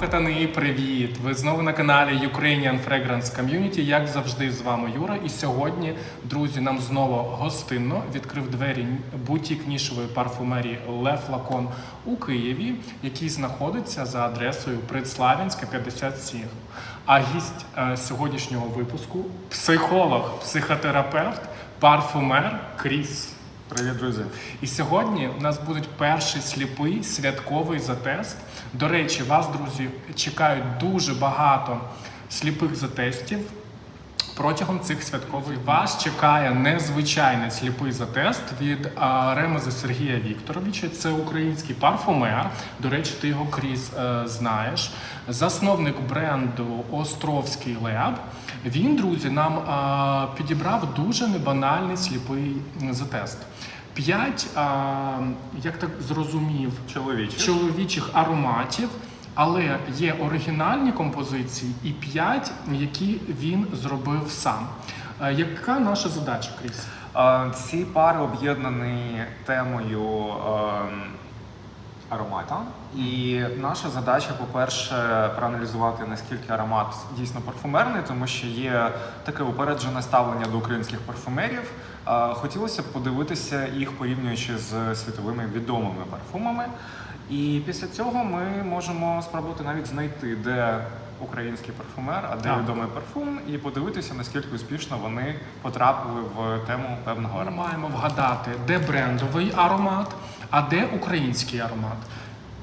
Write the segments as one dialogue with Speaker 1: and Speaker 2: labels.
Speaker 1: Катани, привіт! Ви знову на каналі Ukrainian Fragrance Community. Як завжди, з вами Юра. І сьогодні, друзі, нам знову гостинно відкрив двері бутік нішової парфумерії Лев Лакон у Києві, який знаходиться за адресою Предславянська, 57. А гість е, сьогоднішнього випуску психолог, психотерапевт, парфумер Кріс.
Speaker 2: Привіт, друзі.
Speaker 1: І сьогодні у нас буде перший сліпий святковий затест. До речі, вас, друзі, чекають дуже багато сліпих затестів. Протягом цих святкових вас чекає незвичайний сліпий затест від Ремеза Сергія Вікторовича. Це український парфумер. До речі, ти його крізь е, знаєш. Засновник бренду Островський Леб. Він, друзі, нам а, підібрав дуже небанальний сліпий затест. П'ять, а, як так зрозумів,
Speaker 2: Чоловічі.
Speaker 1: чоловічих ароматів, але є оригінальні композиції і п'ять, які він зробив сам. Яка наша задача, Кріс?
Speaker 2: Ці пари об'єднані темою ем, аромата. І наша задача, по-перше, проаналізувати, наскільки аромат дійсно парфумерний, тому що є таке упереджене ставлення до українських парфумерів. Хотілося б подивитися їх порівнюючи з світовими відомими парфумами. І після цього ми можемо спробувати навіть знайти, де український парфумер, а де
Speaker 1: Так.
Speaker 2: відомий парфум, і подивитися, наскільки успішно вони потрапили в тему певного
Speaker 1: Ми
Speaker 2: аромату.
Speaker 1: маємо вгадати, де брендовий аромат, а де український аромат.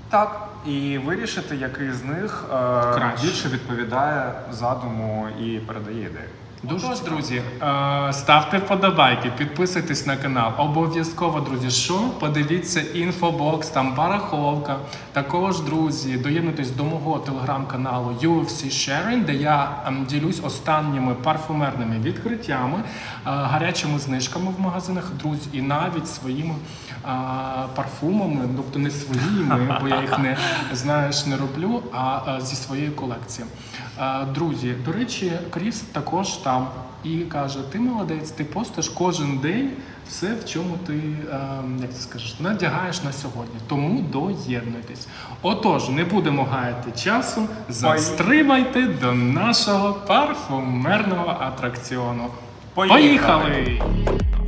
Speaker 2: Так, і вирішити, який з них е,
Speaker 1: Краще.
Speaker 2: більше відповідає задуму і передає ідею.
Speaker 1: Дуже друзі, е, ставте вподобайки, підписуйтесь на канал. Обов'язково, друзі, що подивіться інфобокс, там барахолка. Також, друзі, доєднуйтесь до мого телеграм-каналу UFC Sharing, де я ем, ділюсь останніми парфумерними відкриттями, е, гарячими знижками в магазинах, друзі, і навіть своїми е, парфумами, тобто не своїми, бо я їх не знаєш, не роблю, а е, зі своєї колекції. Е, Друзі, до речі, Кріс також там і каже: ти молодець, ти постиш кожен день все, в чому ти, е, як ти скажеш, надягаєш на сьогодні. Тому доєднуйтесь. Отож, не будемо гаяти часу, застрибайте до нашого парфумерного атракціону. Поїхали!
Speaker 2: Зараз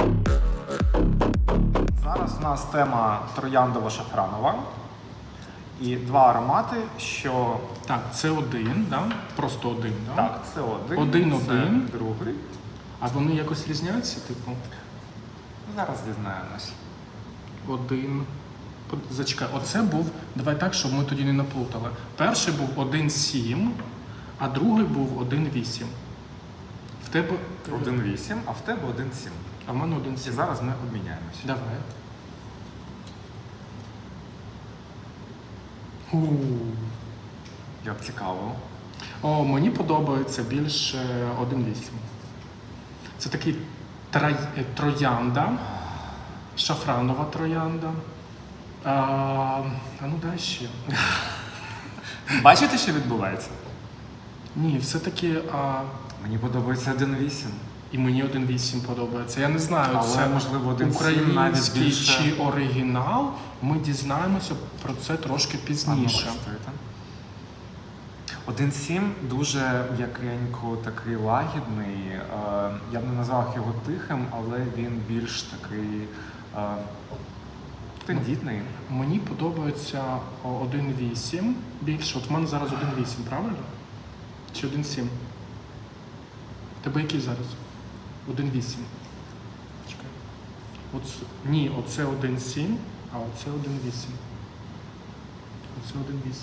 Speaker 2: у нас тема трояндово-шафранова. І два аромати, що
Speaker 1: Так, це один, да? просто один, да?
Speaker 2: так, це один,
Speaker 1: Один-один.
Speaker 2: другий.
Speaker 1: А вони якось різняються, типу.
Speaker 2: Зараз дізнаємось.
Speaker 1: Один. Зачекай, оце був. Давай так, щоб ми тоді не наплутали. Перший був 1,7, а другий був 1,8. В тебе.
Speaker 2: 1,8, а в тебе 1,7.
Speaker 1: А в мене
Speaker 2: І
Speaker 1: 1,7.
Speaker 2: зараз ми обміняємося.
Speaker 1: Давай.
Speaker 2: Як цікаво.
Speaker 1: О, мені подобається більше 1,8. Це такий трай... троянда, шафранова троянда. А, а ну дай ще.
Speaker 2: Бачите, що відбувається?
Speaker 1: Ні, все-таки а,
Speaker 2: Мені подобається 1,8.
Speaker 1: І мені 1.8 подобається. Я не знаю,
Speaker 2: Але,
Speaker 1: це
Speaker 2: можливо, 1.7 навіть
Speaker 1: український
Speaker 2: більше.
Speaker 1: чи оригінал. Ми дізнаємося про це трошки пізніше.
Speaker 2: А ну, 1.7 дуже м'якенько такий лагідний. Е, Я б не назвав його тихим, але він більш такий е, тендітний.
Speaker 1: Мені подобається о, 1.8 більше. От в мене зараз 1.8, правильно? Чи 1.7? Тебе який зараз? 1.8. Чекай. Ні, оце 1.7, а оце 1.8. Оце 1.8.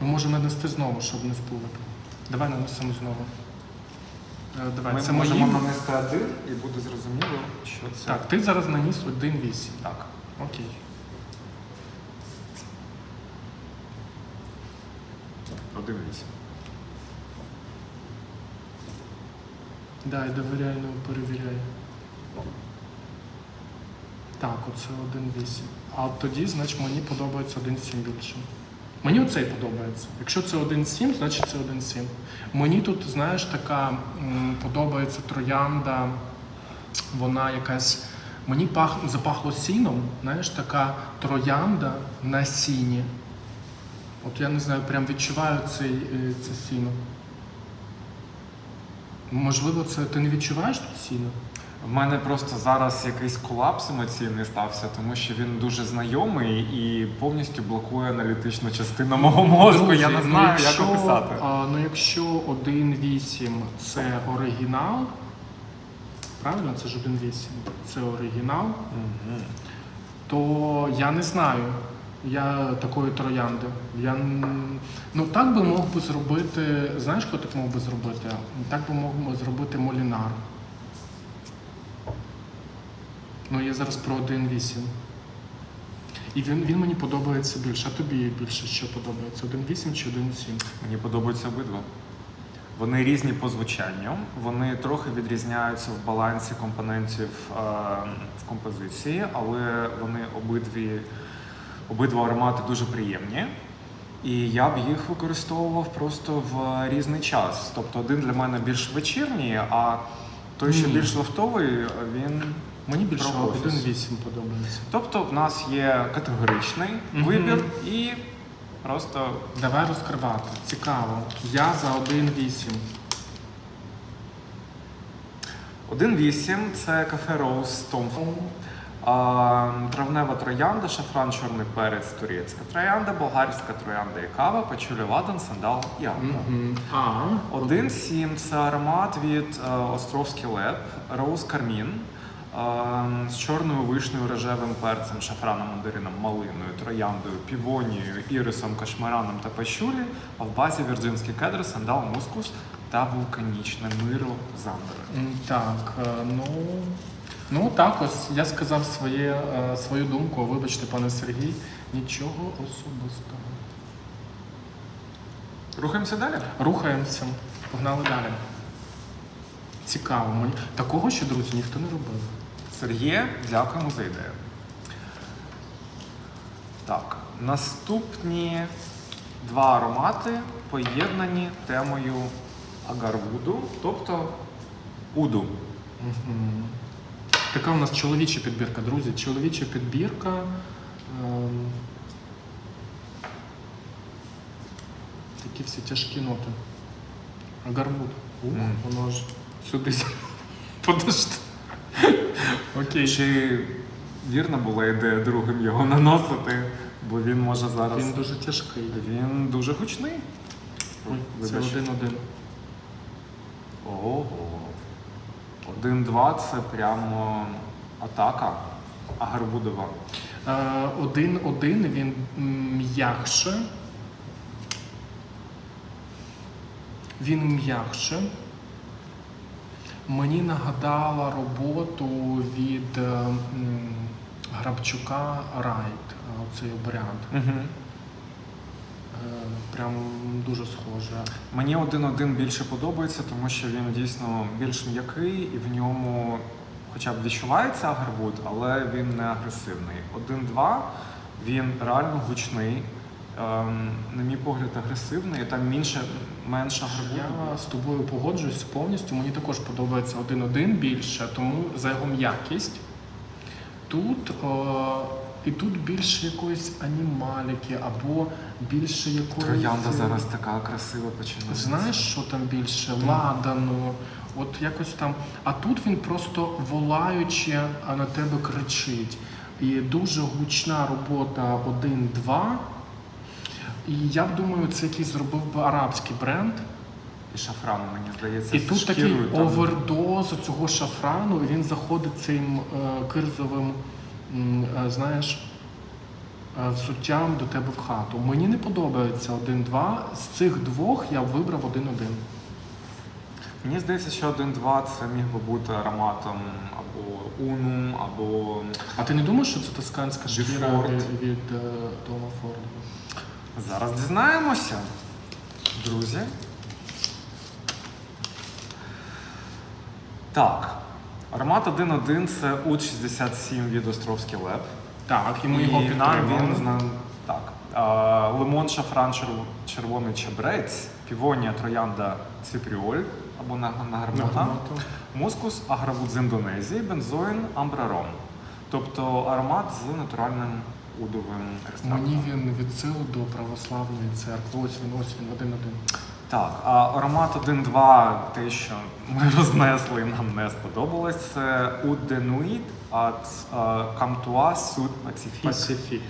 Speaker 1: Ми можемо нанести знову, щоб не впливати. Давай нанесемо знову. Е, Давай,
Speaker 2: Ми
Speaker 1: це
Speaker 2: можемо
Speaker 1: мої.
Speaker 2: нанести один і буде зрозуміло, що це
Speaker 1: Так, ти зараз наніс 1.8.
Speaker 2: так.
Speaker 1: Окей.
Speaker 2: Один вісім.
Speaker 1: Да, і довіряй, не. Так, оце 1.8. А тоді, значить, мені подобається 1.7 більше. Мені оцей подобається. Якщо це 1.7, значить це 1.7. Мені тут, знаєш, така м, подобається троянда, вона якась. Мені пах... запахло сіном, знаєш, така троянда на сіні. От я не знаю, прям відчуваю цей, е, це сіно. Можливо, це ти не відчуваєш тут сіно?
Speaker 2: В мене просто зараз якийсь колапс емоційний стався, тому що він дуже знайомий і повністю блокує аналітичну частину мого мозку. Я не знаю,
Speaker 1: якщо,
Speaker 2: як описати.
Speaker 1: А, ну, якщо 1.8 це оригінал, правильно, це ж 1.8, це оригінал,
Speaker 2: Мгм.
Speaker 1: то я не знаю. Я такої троянди. Я ну так би мог би зробити. Знаєш, хто так мог би зробити? Так би мог би зробити Молінар. Ну, я зараз про 1.8. І він, він мені подобається більше. А тобі більше що подобається? 1.8 чи 1.7?
Speaker 2: Мені подобаються обидва. Вони різні по звучанню, вони трохи відрізняються в балансі компонентів е, в композиції, але вони обидві, обидва аромати дуже приємні. І я б їх використовував просто в різний час. Тобто один для мене більш вечірній, а той, що
Speaker 1: Ні.
Speaker 2: більш лафтовий, він.
Speaker 1: Мені більше
Speaker 2: Про офіс.
Speaker 1: 1.8 подобається.
Speaker 2: Тобто в нас є категоричний
Speaker 1: Мгм.
Speaker 2: вибір і просто
Speaker 1: Давай розкривати. Цікаво. Я за 1.8.
Speaker 2: 1.8 це кафе Роуз Том. А, Травнева троянда, шафран, чорний перець, турецька троянда, болгарська троянда і кава, пачулі ладан, сандал і амбра.
Speaker 1: А,
Speaker 2: 1.7 це аромат від е, Островський Леп, Роуз Кармін е, з чорною вишнею, рожевим перцем, шафраном, мандарином, малиною, трояндою, півонією, ірисом, кашмараном та пачулі, а в базі вірджинський кедр, сандал, мускус та вулканічне миро замбери.
Speaker 1: так, е, ну. Ну так, ось я сказав своє, е, свою думку. Вибачте, пане Сергій, нічого особистого.
Speaker 2: Рухаємося далі.
Speaker 1: Рухаємося, погнали далі. Цікаво мені. Такого ще, друзі, ніхто не робив.
Speaker 2: Сергіє, дякуємо за ідею. Так, наступні два аромати поєднані темою агарвуду, тобто уду.
Speaker 1: Мгм. Така у нас чоловіча підбірка, друзі. Чоловіча підбірка. Ем, Такі всі тяжкі ноти. Агармут. Ух,
Speaker 2: Мгм.
Speaker 1: воно ж сюди. Подожди. Окей.
Speaker 2: Чи вірна була ідея другим його наносити, бо він може зараз.
Speaker 1: Він дуже тяжкий.
Speaker 2: Він дуже гучний.
Speaker 1: Ой, Це один-один.
Speaker 2: Ого. Один-два це прямо атака Агарвудова.
Speaker 1: Е, Один-один він м'якше. Він м'якше. Мені нагадала роботу від Грабчука Райт, оцей обряд.
Speaker 2: Угу.
Speaker 1: Е, Прям дуже схоже.
Speaker 2: Мені один-один більше подобається, тому що він дійсно більш м'який і в ньому хоча б відчувається агарвуд, але він не агресивний. Один-два він реально гучний, ем, на мій погляд, агресивний, там менше, менше агарвуду.
Speaker 1: Я з тобою погоджуюсь повністю. Мені також подобається один-один більше, тому за його м'якість. Тут о, і тут більше якоїсь анімаліки або більше якоїсь.
Speaker 2: Троянда зараз така красива починається.
Speaker 1: Знаєш, що там більше? Ладану. От якось там. А тут він просто волаючи а на тебе кричить. І дуже гучна робота 1-2. І я б думаю, це якийсь зробив би арабський бренд.
Speaker 2: І шафрану, мені здається,
Speaker 1: І тут такий
Speaker 2: там.
Speaker 1: овердоз цього шафрану, і він заходить цим е, кирзовим, знаєш, е, взуттям до тебе в хату. Мені не подобається один-два. З цих двох я вибрав один-один.
Speaker 2: Мені здається, що один-два це міг би бути ароматом або уну, або
Speaker 1: А ти не думаєш, що це тосканська шкіра від, від е, Тома Форду?
Speaker 2: Зараз дізнаємося, друзі. Так, аромат 1.1 це УД 67 від Островський Леп.
Speaker 1: Так, і ми його підтримали.
Speaker 2: він зна... так. А, лимон, шафран, черв... червоний чебрець, півонія, троянда, ципріоль або на, на гармота, мускус, агравут з Індонезії, бензоїн, амбраром. Тобто аромат з натуральним удовим рестораном.
Speaker 1: Мені він відсил до православної церкви. Ось він, ось він, один-один.
Speaker 2: Так, а аромат 1-2, те, що ми рознесли нам не сподобалось, це de Nuit Камтуа Суд.
Speaker 1: Пасифік.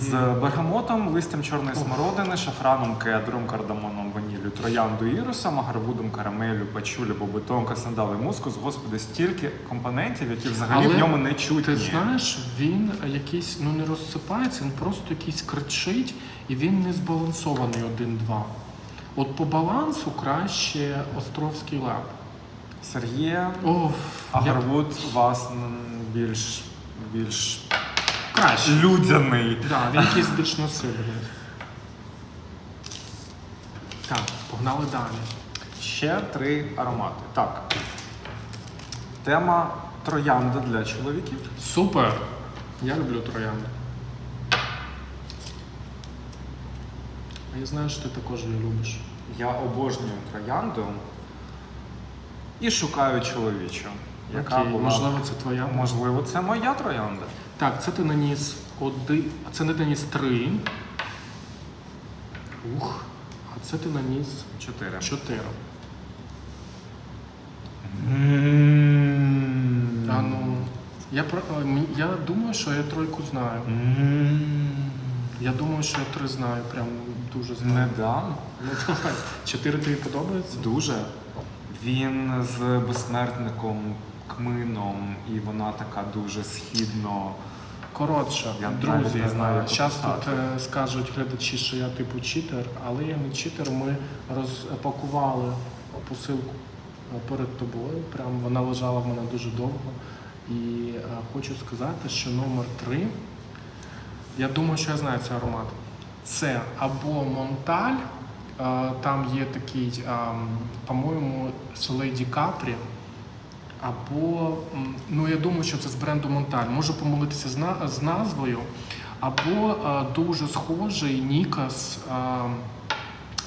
Speaker 2: З бергамотом, листям чорної смородини, шафраном, кедром, кардамоном, ваніллю, трояндою ірусом, агарвудом, карамелю, пачулю, бобетон, касандал і мускус. Господи, стільки компонентів, які взагалі
Speaker 1: Але
Speaker 2: в ньому не чутні.
Speaker 1: Ти знаєш, він якийсь ну не розсипається, він просто якийсь кричить, і він не збалансований один-два. От по балансу краще Островський лап.
Speaker 2: Сергія, агарвуд у вас більш, більш
Speaker 1: краще.
Speaker 2: людяний.
Speaker 1: Да, він якийсь більш насильний. Так, погнали далі.
Speaker 2: Ще три аромати. Так. Тема троянда для чоловіків.
Speaker 1: Супер! Я люблю троянди. А я знаю, що ти також її любиш.
Speaker 2: Я обожнюю троянду і шукаю чоловічу, яка
Speaker 1: Окей,
Speaker 2: була.
Speaker 1: можливо, це твоя.
Speaker 2: Можливо, це моя троянда.
Speaker 1: Так, це ти наніс один. а Це не наніс три. Ух. А це ти наніс
Speaker 2: Чотири.
Speaker 1: чотири. А ну. Я про я думаю, що я тройку знаю. Я думаю, що я три знаю, прям дуже
Speaker 2: Не
Speaker 1: знаю.
Speaker 2: дам.
Speaker 1: Ну давай. Чотири тобі подобається?
Speaker 2: Дуже. Він з безсмертником, кмином, і вона така дуже східно.
Speaker 1: Коротше,
Speaker 2: Я
Speaker 1: друзі,
Speaker 2: не знаю,
Speaker 1: зараз тут е, скажуть глядачі, що я типу читер, але я не читер. Ми розпакували посилку е, перед тобою. Прям вона лежала в мене дуже довго. І е, хочу сказати, що номер три. Я думаю, що я знаю цей аромат. Це або Монталь, е, там є такий, е, по-моєму, Солей Ді Капрі. Або, ну я думаю, що це з бренду Монталь. Можу помилитися з, на, з назвою. Або е, дуже схожий Нікас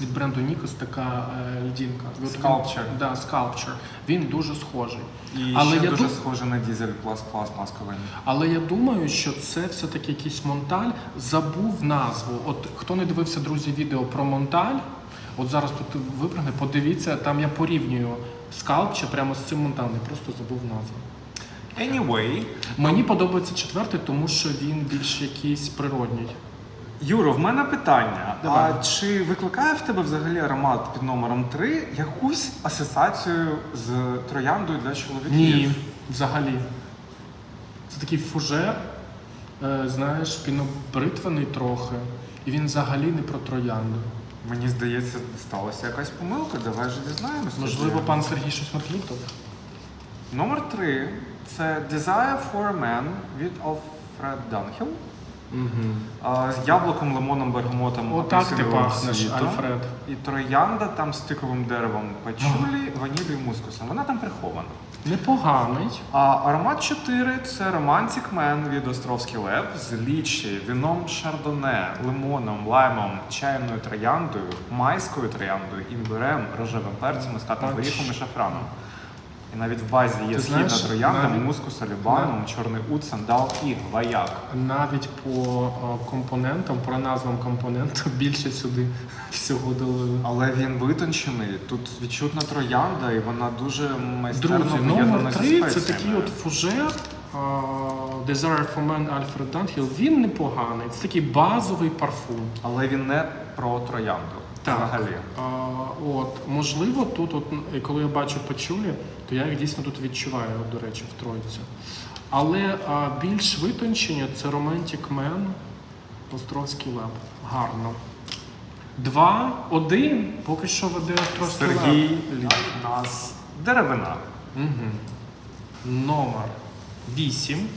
Speaker 1: від бренду Нікас, така е, льдінка.
Speaker 2: Sculpture.
Speaker 1: Да, Sculpture. Він дуже схожий.
Speaker 2: І
Speaker 1: Але
Speaker 2: ще
Speaker 1: я
Speaker 2: дуже
Speaker 1: дум-
Speaker 2: схоже на дізель плас плас масковий.
Speaker 1: Але я думаю, що це все-таки якийсь Монталь. Забув назву. От хто не дивився, друзі, відео про Монталь, от зараз тут випрыгне, подивіться, там я порівнюю скалпче прямо з цим Монталем, я просто забув назву.
Speaker 2: Anyway,
Speaker 1: Мені подобається четвертий, тому що він більш якийсь природній.
Speaker 2: Юро, в мене питання.
Speaker 1: Давай.
Speaker 2: А чи викликає в тебе взагалі аромат під номером 3 якусь асоціацію з трояндою для чоловіків?
Speaker 1: Ні, взагалі. Це такий фужер, е, знаєш, пінобритвений трохи. І він взагалі не про троянду.
Speaker 2: Мені здається, сталася якась помилка. Давай же дізнаємося.
Speaker 1: Можливо, пан Сергій щось наплутав?
Speaker 2: Номер 3 це Desire for a Man від Alfred Dunhill.
Speaker 1: Угу.
Speaker 2: А, з яблуком, лимоном, бергамотом,
Speaker 1: Отак ти
Speaker 2: апельсиновим
Speaker 1: пахнеш,
Speaker 2: цвітом.
Speaker 1: Альфред.
Speaker 2: І троянда там з тиковим деревом пачулі, ванілі і мускусом. Вона там прихована.
Speaker 1: Непоганий.
Speaker 2: А аромат 4 це Romantic Man від Островський Лев з лічі, віном шардоне, лимоном, лаймом, чайною трояндою, майською трояндою, імбирем, рожевим перцем, мускатним горіхом і шафраном. І навіть в базі є
Speaker 1: Ти
Speaker 2: східна
Speaker 1: знаєш,
Speaker 2: троянда,
Speaker 1: навіть-
Speaker 2: мускус, алібаном, чорний ут, сандал і гваяк.
Speaker 1: Навіть по е, компонентам, по назвам компоненту більше сюди всього долили.
Speaker 2: Але він витончений. Тут відчутна троянда, і вона дуже майстерно
Speaker 1: Друзі,
Speaker 2: поєднана
Speaker 1: номер
Speaker 2: зі
Speaker 1: 3 це
Speaker 2: спеціями.
Speaker 1: такий от фужер е, Desire for Man Alfred Dunhill. Він непоганий. Це такий базовий парфум.
Speaker 2: Але він не про троянду. Взагалі.
Speaker 1: А, от, можливо, тут, от, коли я бачу пачулі, то я їх дійсно тут відчуваю, от, до речі, в тройці. Але а, більш витончення це Romantic Man, Островський леп. Гарно. Два, один, поки що веде Островський
Speaker 2: Сергій
Speaker 1: леп.
Speaker 2: у нас деревина.
Speaker 1: Угу. Номер 8.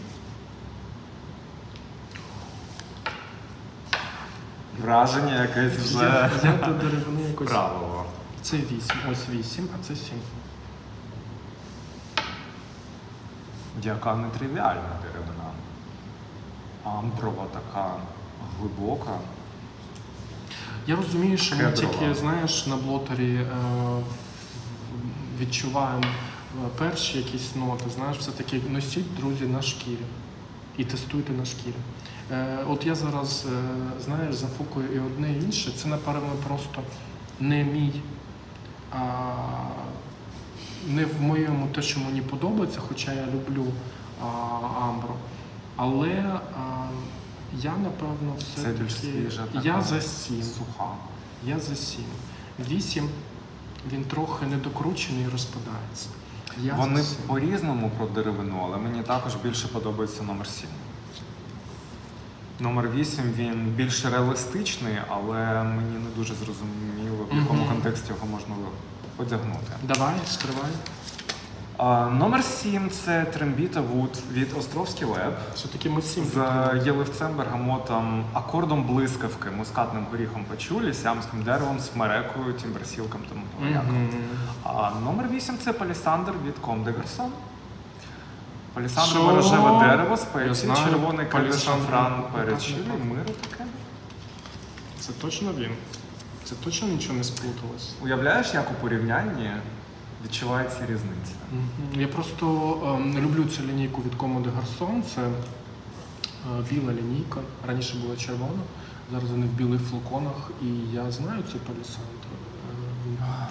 Speaker 2: Враження якесь вже
Speaker 1: Я, до деревини якось.
Speaker 2: правило.
Speaker 1: Це 8, ось 8, а це 7.
Speaker 2: Яка нетривіальна деревина. Амброва така глибока.
Speaker 1: Я розумію, що ми
Speaker 2: Кедрова.
Speaker 1: тільки, знаєш, на блотері е, відчуваємо е, перші якісь ноти. Знаєш, все таки носіть, друзі, на шкірі. І тестуйте на шкірі. Е, от я зараз, е, знаєш, зафукую і одне і інше. Це, напевно, просто не мій, а, не в моєму те, що мені подобається, хоча я люблю а, Амбро. Але а, я, напевно, все
Speaker 2: Це більш
Speaker 1: таки.
Speaker 2: свіжа,
Speaker 1: Я за сім.
Speaker 2: суха.
Speaker 1: Я за сім. Вісім він трохи недокручений і розпадається. Я
Speaker 2: Вони
Speaker 1: за сім.
Speaker 2: по-різному про деревину, але мені також більше подобається номер 7. Номер 8 він більш реалістичний, але мені не дуже зрозуміло, в якому
Speaker 1: Мгм.
Speaker 2: контексті його можна одягнути.
Speaker 1: Давай, скривай.
Speaker 2: А, номер 7 це Трембіта Вуд від Островський Леб.
Speaker 1: Все-таки ми сім.
Speaker 2: З єливцем, бергамотом, акордом блискавки, мускатним горіхом пачулі, сямським деревом, смерекою, тімберсілком та моряком.
Speaker 1: Мгм.
Speaker 2: А номер 8 це палісандр від Комдегарсон. Палісандр
Speaker 1: Що?
Speaker 2: ворожеве дерево,
Speaker 1: Я
Speaker 2: спеції,
Speaker 1: знаю.
Speaker 2: червоний каліш,
Speaker 1: Палісандр.
Speaker 2: шафран, перець,
Speaker 1: так,
Speaker 2: чилі,
Speaker 1: так.
Speaker 2: миру таке.
Speaker 1: Це точно він. Це точно нічого не сплуталось.
Speaker 2: Уявляєш, як у порівнянні відчувається різниця?
Speaker 1: Мгм. Я просто ем, не люблю цю лінійку від Commode Garçon. Це е, біла лінійка. Раніше була червона, зараз вони в білих флаконах. І я знаю цей палісандр.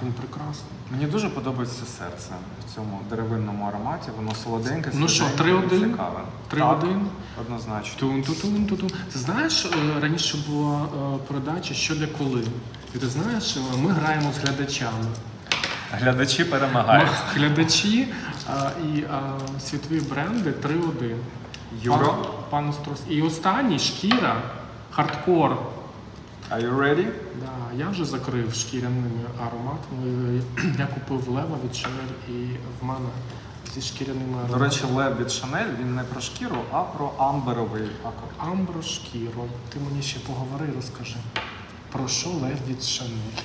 Speaker 1: Він, прекрасний.
Speaker 2: Мені дуже подобається серце в цьому деревинному ароматі. Воно солоденьке,
Speaker 1: Ну що,
Speaker 2: свіженьке,
Speaker 1: 3-1?
Speaker 2: цікаве.
Speaker 1: 3-1.
Speaker 2: Так, Однозначно.
Speaker 1: Тун тун тун тун тун. Ти знаєш, е, раніше була е, передача що для коли. І ти знаєш, е, ми граємо з глядачами.
Speaker 2: Глядачі перемагають.
Speaker 1: Глядачі і світові бренди 3-1.
Speaker 2: Юро,
Speaker 1: Пан, пан Острос. І останній шкіра, хардкор.
Speaker 2: are you ready?
Speaker 1: Я вже закрив шкіряними ароматами. Я купив лева від Chanel і в мене зі шкіряними
Speaker 2: До речі, лев від Шанель він не про шкіру, а про амберовий акорд.
Speaker 1: Амбро шкіро. Ти мені ще поговори, розкажи. Про що лев від Chanel?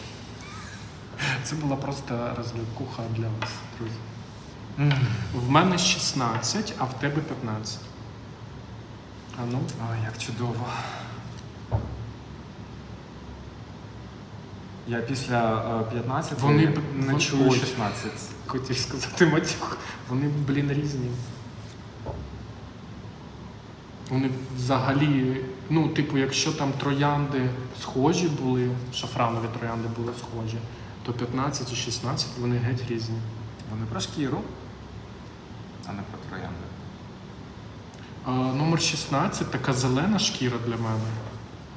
Speaker 1: Це була просто розлюбкуха для вас, друзі. В мене 16, а в тебе 15. А ну,
Speaker 2: Ой, як чудово. Я після е, 15
Speaker 1: Вони б-
Speaker 2: не чую 16.
Speaker 1: хотів сказати матюк. Вони, блін, різні. Вони взагалі, ну, типу, якщо там троянди схожі були, шафранові троянди були схожі, то 15 і 16 вони геть різні.
Speaker 2: Вони про шкіру, а не про троянди.
Speaker 1: А, номер 16 така зелена шкіра для мене.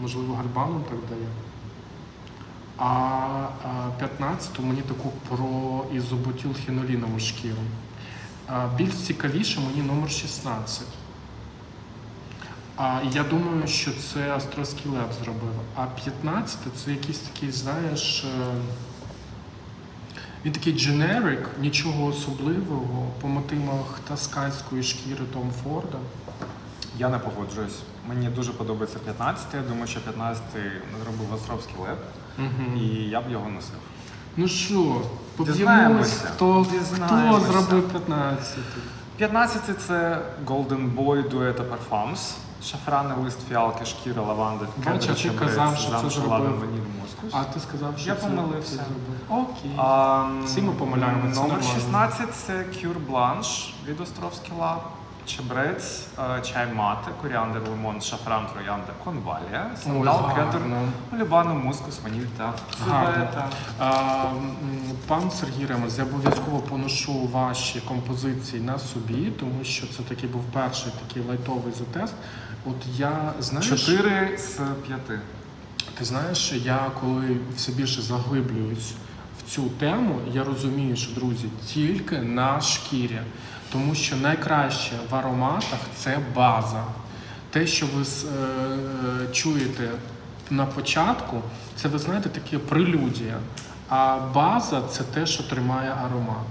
Speaker 1: Можливо, гальбаном так дає. А, а 15 мені таку про ізоботілхінолінову шкіру. Більш цікавіше мені номер 16. А, я думаю, що це Острозький лев зробив. А 15 це якийсь такий, знаєш. е, Він такий дженерик, нічого особливого по мотивах таскальської шкіри Том Форда.
Speaker 2: Я не погоджуюсь. Мені дуже подобається 15. Я думаю, що 15 зробив Островський
Speaker 1: Угу.
Speaker 2: і я б його носив.
Speaker 1: Ну що, поб'ємось, хто, хто зробив 15.
Speaker 2: 15 це Golden Boy дуета Parfums. Шафрани, лист фіалки, шкіра, лаванда,
Speaker 1: Бачу, ти казав, що це зробив. А ти сказав, що
Speaker 2: Я
Speaker 1: це
Speaker 2: помилився.
Speaker 1: Окей.
Speaker 2: А,
Speaker 1: Всі ми помиляємося,
Speaker 2: Номер 16 це Cure Blanche від Островський лав. Чебрець, е, чай мати, коріандр, лимон, шафран, троянда, конвалія, сандал, кедр, олібану, мускус, ваніль та
Speaker 1: Гарно.
Speaker 2: цибета.
Speaker 1: А, м, пан Сергій Ремес, я обов'язково поношу ваші композиції на собі, тому що це такий був перший такий лайтовий затест. От я знаєш,
Speaker 2: 4 з 5.
Speaker 1: Ти знаєш, я коли все більше заглиблююсь в цю тему, я розумію, що друзі, тільки на шкірі. Тому що найкраще в ароматах це база. Те, що ви е, чуєте на початку, це ви знаєте таке прелюдія. А база це те, що тримає аромат.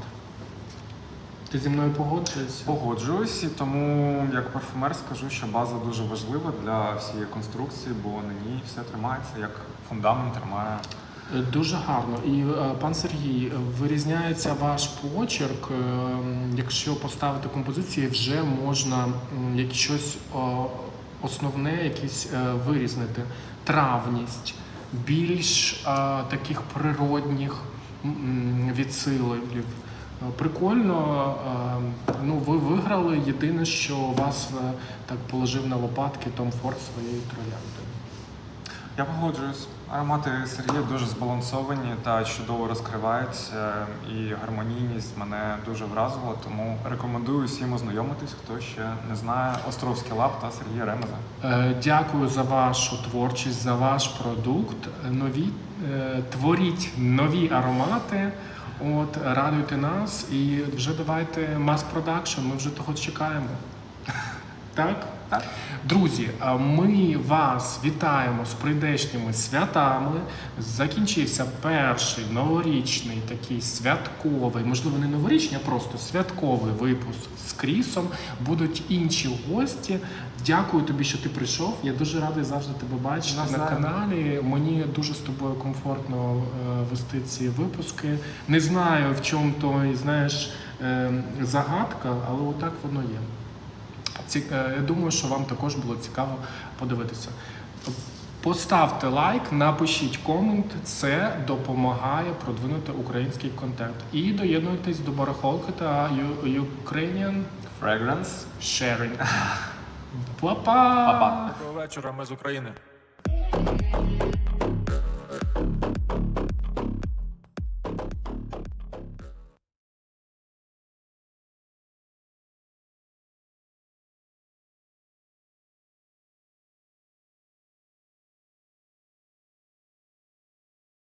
Speaker 1: Ти зі мною погоджуєшся?
Speaker 2: Погоджуюсь, тому як парфумер скажу, що база дуже важлива для всієї конструкції, бо на ній все тримається, як фундамент тримає.
Speaker 1: Е, Дуже гарно. І е, пан Сергій, вирізняється ваш почерк. е, Якщо поставити композиції, вже можна щось основне, якісь вирізнити. Травність, більш таких природних відсилів. Прикольно. Ну, ви виграли. Єдине, що вас так положив на лопатки Том Форд своєю трояндою.
Speaker 2: Я погоджуюсь. Аромати Сергія дуже збалансовані та чудово розкриваються, і гармонійність мене дуже вразила, тому рекомендую всім ознайомитись, хто ще не знає Островський лап та Сергія Ремеза.
Speaker 1: Е, Дякую за вашу творчість, за ваш продукт. Нові е, творіть нові аромати. От радуйте нас і вже давайте мас-продакшн. Ми вже того чекаємо. Так?
Speaker 2: Так.
Speaker 1: Друзі, ми вас вітаємо з прийдешніми святами. Закінчився перший новорічний такий святковий, можливо, не новорічний, а просто святковий випуск з Крісом. Будуть інші гості. Дякую тобі, що ти прийшов. Я дуже радий завжди тебе бачити на
Speaker 2: Навзаєм.
Speaker 1: каналі. Мені дуже з тобою комфортно е, вести ці випуски. Не знаю, в чому той, знаєш, е, загадка, але отак воно є. Ці, е, я думаю, що вам також було цікаво подивитися. Поставте лайк, напишіть комент, це допомагає продвинути український контент. І доєднуйтесь до барахолки та Ukrainian
Speaker 2: Fragrance.
Speaker 1: Sharing. Па-па!
Speaker 2: Па-па.
Speaker 3: Доброго вечора, ми з України.